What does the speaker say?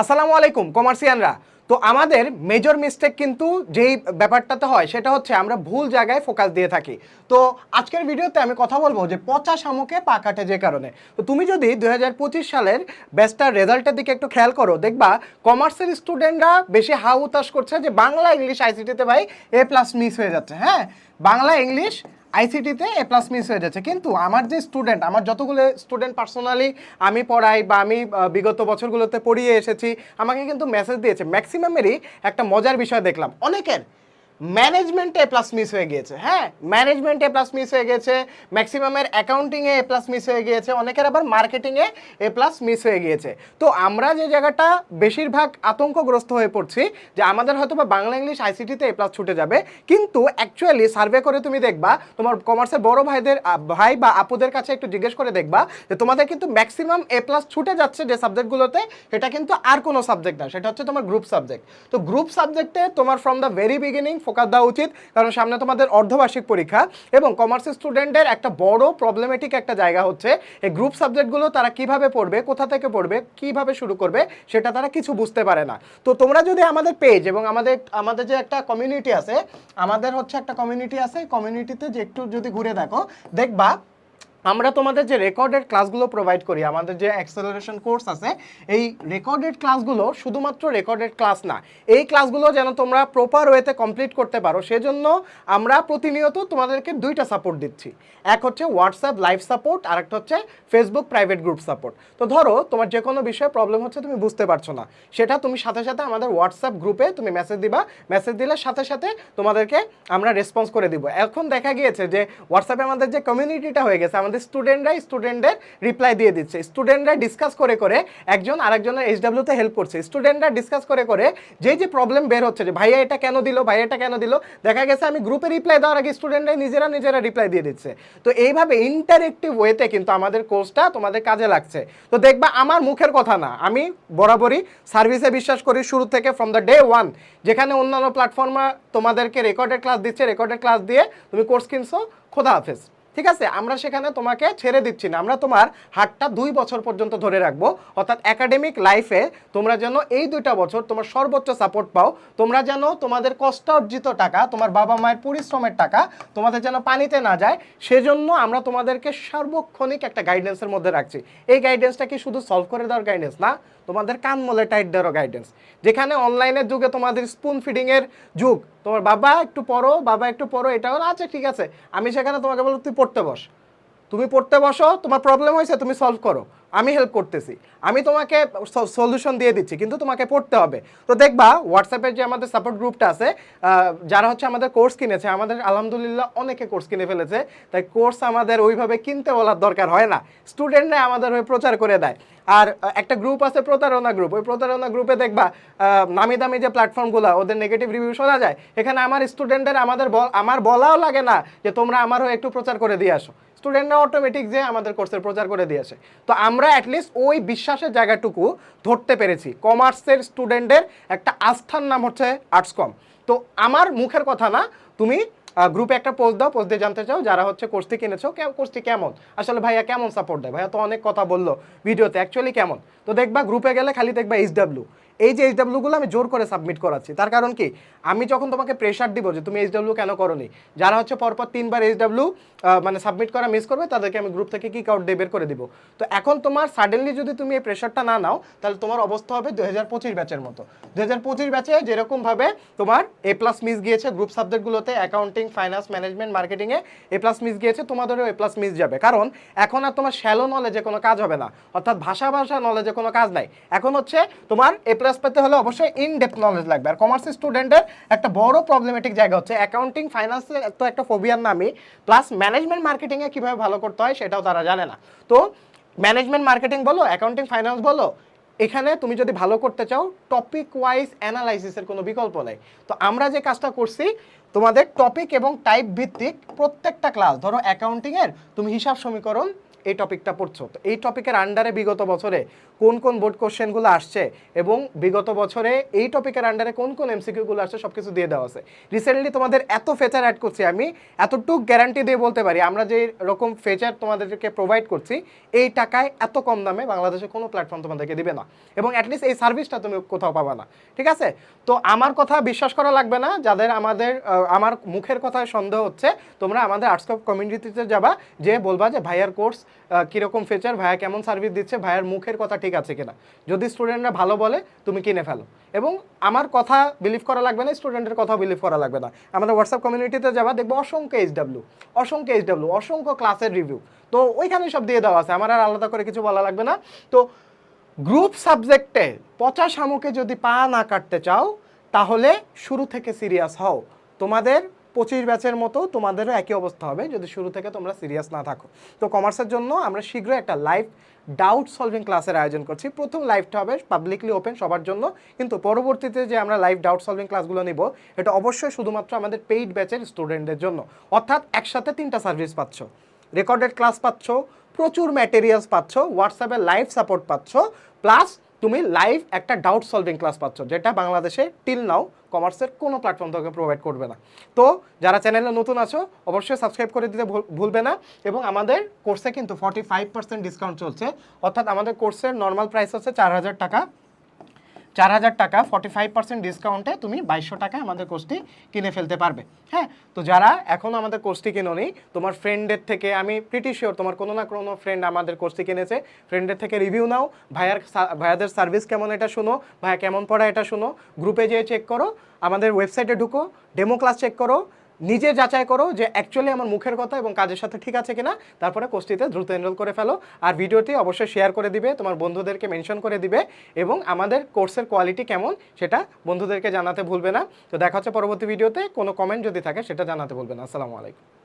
আসসালামু আলাইকুম কমার্সিয়ানরা তো আমাদের মেজর মিস্টেক কিন্তু যেই ব্যাপারটাতে হয়, সেটা হচ্ছে আমরা ভুল জায়গায় ফোকাস দিয়ে থাকি। তো আজকের ভিডিওতে আমি কথা বলব যে পচা শামুকে পা কাটে যে কারণে। তো তুমি যদি দু হাজার পঁচিশ সালের বেস্টার রেজাল্টের দিকে একটু খেয়াল করো, দেখবা কমার্সের স্টুডেন্টরা বেশি হা উতাস করছে যে বাংলা ইংলিশ আইসিটিতে ভাই এ প্লাস মিস হয়ে যাচ্ছে হ্যাঁ? বাংলা ইংলিশ আইসিটিতে এ প্লাস মিস হয়ে যাচ্ছে। কিন্তু আমার যে স্টুডেন্ট আমার যতগুলো স্টুডেন্ট পার্সোনালি আমি পড়াই বা আমি বিগত বছরগুলোতে পড়িয়ে এসেছি, আমাকে কিন্তু মেসেজ দিয়েছে। ম্যাক্সিমামেরই একটা মজার বিষয় দেখলাম। অনেকের ম্যানেজমেন্টে প্লাস মিস হয়ে গিয়েছে। হ্যাঁ ম্যানেজমেন্টে প্লাস মিস হয়ে গেছে ম্যাক্সিমামের অ্যাকাউন্টিংয়ে এ প্লাস মিস হয়ে গিয়েছে, অনেকের আবার মার্কেটিংয়ে এ প্লাস মিস হয়ে গিয়েছে। তো আমরা যে জায়গাটা বেশিরভাগ আতঙ্কগ্রস্ত হয়ে পড়ছি, যে আমাদের হয়তো বা বাংলা ইংলিশ আইসিটিতে এ প্লাস ছুটে যাবে, কিন্তু অ্যাকচুয়ালি সার্ভে করে তুমি দেখবা, তোমার কমার্সের বড় ভাইদের ভাই বা আপুদের কাছে একটু জিজ্ঞেস করে দেখবা, যে তোমাদের কিন্তু ম্যাক্সিমাম এ প্লাস ছুটে যাচ্ছে যে সাবজেক্টগুলোতে সেটা কিন্তু আর কোনো সাবজেক্ট না, সেটা হচ্ছে তোমার গ্রুপ সাবজেক্ট তো গ্রুপ সাবজেক্টে তোমার from the very beginning focus দেওয়া উচিত, কারণ সামনে তোমাদের অর্ধবার্ষিক পরীক্ষা এবং কমার্স স্টুডেন্টের একটা বড় প্রবলেমেটিক একটা জায়গা হচ্ছে, এই গ্রুপ সাবজেক্টগুলো তারা কীভাবে পড়বে, কোথা থেকে পড়বে, কীভাবে শুরু করবে, সেটা তারা কিছু বুঝতে পারে না। তো তোমরা যদি আমাদের পেজ এবং আমাদের আমাদের যে একটা কমিউনিটি আছে, আমাদের হচ্ছে একটা কমিউনিটি আছে কমিউনিটিতে যে একটু যদি ঘুরে দেখো, দেখবা আমরা তোমাদের যে রেকর্ডেড ক্লাসগুলো প্রোভাইড করি, আমাদের যে অ্যাক্সেলারেশন কোর্স আছে, এই রেকর্ডেড ক্লাসগুলো শুধুমাত্র রেকর্ডেড ক্লাস না, এই ক্লাসগুলো যেন তোমরা প্রপার ওয়েতে কমপ্লিট করতে পারো, সেজন্য আমরা প্রতিনিয়ত তোমাদেরকে দুইটা সাপোর্ট দিচ্ছি। এক হচ্ছে হোয়াটসঅ্যাপ লাইভ সাপোর্ট আর একটা হচ্ছে ফেসবুক প্রাইভেট গ্রুপ সাপোর্ট তো ধরো, তোমার যে কোনো বিষয়ে প্রবলেম হচ্ছে, তুমি বুঝতে পারছ না। সেটা তুমি সাথে সাথে আমাদের হোয়াটসঅ্যাপ গ্রুপে তুমি মেসেজ দিবা মেসেজ দিলে সাথে সাথে তোমাদেরকে আমরা রেসপন্স করে দিব। এখন দেখা গিয়েছে যে হোয়াটসঅ্যাপে আমাদের যে কমিউনিটিটা হয়ে গেছে, আমাদের স্টুডেন্টরাই স্টুডেন্টদের রিপ্লাই দিয়ে দিচ্ছে। স্টুডেন্টরা ডিসকাস করে করে একজন আরেকজনের এইচডাব্লিউতে হেল্প করছে। স্টুডেন্টরা ডিসকাস করে করে যে যে প্রবলেম বের হচ্ছে যে, ভাইয়া এটা কেন দিল? ভাইয়া এটা কেন দিল? দেখা গেছে আমি গ্রুপে রিপ্লাই দেওয়ার আগে স্টুডেন্টরা নিজেরা নিজেরা রিপ্লাই দিয়ে দিচ্ছে। তো এইভাবে ইন্টারেক্টিভ ওয়েতে কিন্তু আমাদের কোর্সটা তোমাদের কাজে লাগছে। তো দেখবা আমার মুখের কথা না, আমি বরাবরই সার্ভিসে বিশ্বাস করি শুরু থেকে ফ্রম দ্য ডে ওয়ান যেখানে অন্যান্য প্ল্যাটফর্মে তোমাদেরকে রেকর্ডেড ক্লাস দিচ্ছে রেকর্ডেড ক্লাস দিয়ে তুমি কোর্স কিনছো, খোদা হাফেজ। ঠিক আছে, আমরা সেখানে তোমাকে ছেড়ে দিচ্ছি না। আমরা তোমার হাতটা দুই বছর পর্যন্ত ধরে রাখব। অর্থাৎ একাডেমিক লাইফে তোমরা যেন এই দুইটা বছর তোমার সর্বোচ্চ সাপোর্ট পাও। তোমরা যেন তোমাদের কষ্ট অর্জিত টাকা, তোমার বাবা মায়ের পরিশ্রমের টাকা তোমাদের যেন পানিতে না যায়, সেজন্য আমরা তোমাদেরকে সার্বক্ষণিক একটা গাইডেন্সের মধ্যে রাখছি। এই গাইডেন্সটা কি শুধু সলভ করে দেওয়ার গাইডেন্স না তোমাদের কান মলে টাইট দেওয়ার গাইডেন্স যেখানে অনলাইনের যুগে তোমাদের স্পুন ফিডিংয়ের যুগ। তোমার বাবা একটু পড়ো, বাবা একটু পড়ো, এটা হলো আচ্ছা ঠিক আছে, আমি সেখানে তোমাকে বলব, তুই পড়তে বস। তুমি পড়তে বসো, তোমার প্রবলেম হয়েছে, তুমি সলভ করো। আমি হেল্প করতেছি। আমি তোমাকে সলিউশন দিয়ে দিচ্ছি, কিন্তু তোমাকে পড়তে হবে। তো দেখবা হোয়াটসঅ্যাপের যে আমাদের সাপোর্ট গ্রুপটা আছে যারা হচ্ছে আমাদের কোর্স কিনেছে, আমাদের আলহামদুলিল্লাহ অনেকে কোর্স কিনে ফেলেছে, তাই কোর্স আমাদের ওইভাবে কিনতে বলার দরকার হয় না। স্টুডেন্টরা আমাদের হয়ে প্রচার করে দেয়। আর একটা গ্রুপ আছে প্রতারণা গ্রুপ ওই প্রতারণা গ্রুপে দেখবা নামি দামি যে প্ল্যাটফর্মগুলো ওদের নেগেটিভ রিভিউ শোনা যায়। এখানে আমার স্টুডেন্টদের আমাদের বল- আমার বলাও লাগে না যে তোমরা আমার হয়ে একটু প্রচার করে দিয়ে আসো। স্টুডেন্টরা অটোমেটিক যে আমাদের কোর্সের প্রচার করে দিয়ে দিয়েছে তো আমরা অ্যাটলিস্ট ওই বিশ্বাসের জায়গাটুকু ধরতে পেরেছি। কমার্সের স্টুডেন্টের একটা আস্থার নাম হচ্ছে আর্টসকম তো আমার মুখের কথা না, তুমি গ্রুপে একটা পোস্ট দাও পোস্ট দিয়ে জানতে চাও যারা হচ্ছে কোর্সটি কিনেছো কোর্সটি কেমন? আসলে ভাইয়া কেমন সাপোর্ট দেয়? ভাইয়া তো অনেক কথা বলল ভিডিওতে অ্যাকচুয়ালি কেমন? তো দেখবা গ্রুপে গেলে খালি দেখবা এইচডাব্লিউ এই যে এইচডাব্লিউগুলো আমি জোর করে সাবমিট করাচ্ছি, তার কারণ কি? আমি যখন তোমাকে প্রেশার দিব যে তুমি এইচডাব্লিউ কেন করনি, যারা হচ্ছে পরপর তিনবার এইচডাব্লিউ মানে সাবমিট করা মিস করবে, তাদেরকে আমি গ্রুপ থেকে কিক আউট দিয়ে বের করে দিব। তো এখন তোমার সাডেনলি যদি তুমি এই প্রেশারটা না নাও, তাহলে তোমার অবস্থা হবে দু হাজার পঁচিশ ব্যাচের মতো। দু হাজার পঁচিশ ব্যাচে যেরকমভাবে তোমার এ প্লাস মিস গিয়েছে গ্রুপ সাবজেক্টগুলোতে অ্যাকাউন্টিং ফাইন্যান্স ম্যানেজমেন্ট মার্কেটিংয়ে এ প্লাস মিস গিয়েছে, তোমাদেরও এ প্লাস মিস যাবে। কারণ এখন আর তোমার শ্যালো নলেজে কোনো কাজ হবে না। অর্থাৎ ভাষা ভাষা নলেজে কোনো কাজ নাই। এখন হচ্ছে তোমার এ প্লাস পেতে হলে অবশ্যই ইন ডেপথ নলেজ লাগবে। আর কমার্স স্টুডেন্টের একটা বড় প্রবলেমেটিক জায়গা হচ্ছে অ্যাকাউন্টিং ফাইন্যান্সের তো একটা ফোবিয়ার নামই। প্লাস ম্যানেজমেন্ট মার্কেটিংয়ে কীভাবে ভালো করতে হয় সেটাও তারা জানে না। তো ম্যানেজমেন্ট মার্কেটিং বলো অ্যাকাউন্টিং ফাইন্যান্স বলো, এখানে তুমি যদি ভালো করতে চাও টপিক ওয়াইজ অ্যানালাইসিসের কোনো বিকল্প নেই। তো আমরা যে কাজটা করছি, তোমাদের টপিক এবং টাইপ ভিত্তিক প্রত্যেকটা ক্লাস ধরো অ্যাকাউন্টিংয়ের তুমি হিসাব সমীকরণ এই টপিকটা পড়ছো। তো এই টপিকের আন্ডারে বিগত বছরে কোন কোন বোর্ড কোশ্চেনগুলো আসছে এবং বিগত বছরে এই টপিকের আন্ডারে কোন কোন এমসিকিউগুলো আসছে সব কিছু দিয়ে দেওয়া আছে। রিসেন্টলি তোমাদের এত ফেচার অ্যাড করছি আমি, এতটুকু গ্যারান্টি দিয়ে বলতে পারি, আমরা যে রকম ফেচার তোমাদেরকে প্রোভাইড করছি, এই টাকায় এত কম দামে বাংলাদেশে কোনো প্ল্যাটফর্ম তোমাদেরকে দিবে না। এবং অ্যাটলিস্ট এই সার্ভিসটা তুমি কোথাও পাবা না, ঠিক আছে? তো আমার কথা বিশ্বাস করা লাগবে না, যাদের আমাদের আমার মুখের কথায় সন্দেহ হচ্ছে, তোমরা আমাদের আর্টস কমিউনিটিতে যাবা, যে বলবা যে ভাইয়ার কোর্স কীরকম ফিচার ভাইয়া কেমন সার্ভিস দিচ্ছে, ভাইয়ার মুখের কথা ঠিক আছে কিনা। যদি স্টুডেন্টরা ভালো বলে, তুমি কিনে ফেলো। এবং আমার কথা বিলিভ করা লাগবে না স্টুডেন্টের কথা বিলিভ করা লাগবে না। আমাদের হোয়াটসঅ্যাপ কমিউনিটিতে যাবা, দেখব অসংখ্য এইচ ডাব্লিউ অসংখ্য এইচ ডাব্লিউ অসংখ্য ক্লাসের রিভিউ তো ওইখানে সব দিয়ে দেওয়া আছে। আমার আর আলাদা করে কিছু বলা লাগবে না। তো গ্রুপ সাবজেক্টে পচা শামুকে যদি পা না কাটতে চাও, তাহলে শুরু থেকে সিরিয়াস হও। তোমাদের পঁচিশ ব্যাচের মতো তোমাদেরও একই অবস্থা হবে, যদি শুরু থেকে তোমরা সিরিয়াস না থাকো। তো কমার্সের জন্য আমরা শীঘ্রই একটা লাইভ ডাউট সলভিং ক্লাসের আয়োজন করছি। প্রথম লাইভটা হবে পাবলিকলি ওপেন সবার জন্য, কিন্তু পরবর্তীতে যে আমরা লাইভ ডাউট সলভিং ক্লাসগুলো নিব, এটা অবশ্যই শুধুমাত্র আমাদের পেইড ব্যাচের স্টুডেন্টদের জন্য। অর্থাৎ একসাথে তিনটা সার্ভিস পাচ্ছ। রেকর্ডেড ক্লাস পাচ্ছ, প্রচুর ম্যাটেরিয়ালস পাচ্ছ হোয়াটসঅ্যাপে লাইভ সাপোর্ট পাচ্ছ প্লাস তুমি লাইভ একটা ডাউট সলভিং ক্লাস পাচ্ছ, যেটা বাংলাদেশে টিল নাও কমার্সের কোনো প্ল্যাটফর্ম তোমাকে প্রোভাইড করবে না। তো যারা চ্যানেলে নতুন আছো, অবশ্যই সাবস্ক্রাইব করে দিতে ভুল- ভুলবে না এবং আমাদের কোর্সে কিন্তু ফর্টি ফাইভ পার্সেন্ট ডিসকাউন্ট চলছে। অর্থাৎ আমাদের কোর্সের নর্মাল প্রাইস হচ্ছে চার হাজার টাকা। চার হাজার টাকা ফর্টি ফাইভ পার্সেন্ট ডিসকাউন্টে তুমি বাইশশো টাকায় আমাদের কোর্সটি কিনে ফেলতে পারবে। হ্যাঁ? তো যারা এখনও আমাদের কোর্সটি কিনোনি, তোমার ফ্রেন্ডের থেকে, আমি প্রিটি শিওর তোমার কোনো না কোনো ফ্রেন্ড আমাদের কোর্সটি কিনেছে। ফ্রেন্ডের থেকে রিভিউ নাও, ভাইয়ার ভাইয়াদের সার্ভিস কেমন এটা শুনো, ভাইয়া কেমন পড়া এটা শুনো। গ্রুপে যেয়ে চেক করো, আমাদের ওয়েবসাইটে ঢুকো ডেমো ক্লাস চেক করো নিজে যাচাই করো যে অ্যাকচুয়ালি আমার মুখের কথা এবং কাজের সাথে ঠিক আছে কিনা, তারপরে কোর্সটিতে দ্রুত এনরোল করে ফেলো। আর ভিডিওটি অবশ্যই শেয়ার করে দিবে, তোমার বন্ধুদেরকে মেনশন করে দিবে এবং আমাদের কোর্সের কোয়ালিটি কেমন সেটা বন্ধুদেরকে জানাতে ভুলবে না। তো দেখা হচ্ছে পরবর্তী ভিডিওতে কোনো কমেন্ট যদি থাকে সেটা জানাতে ভুলবে না। আসসালামু আলাইকুম।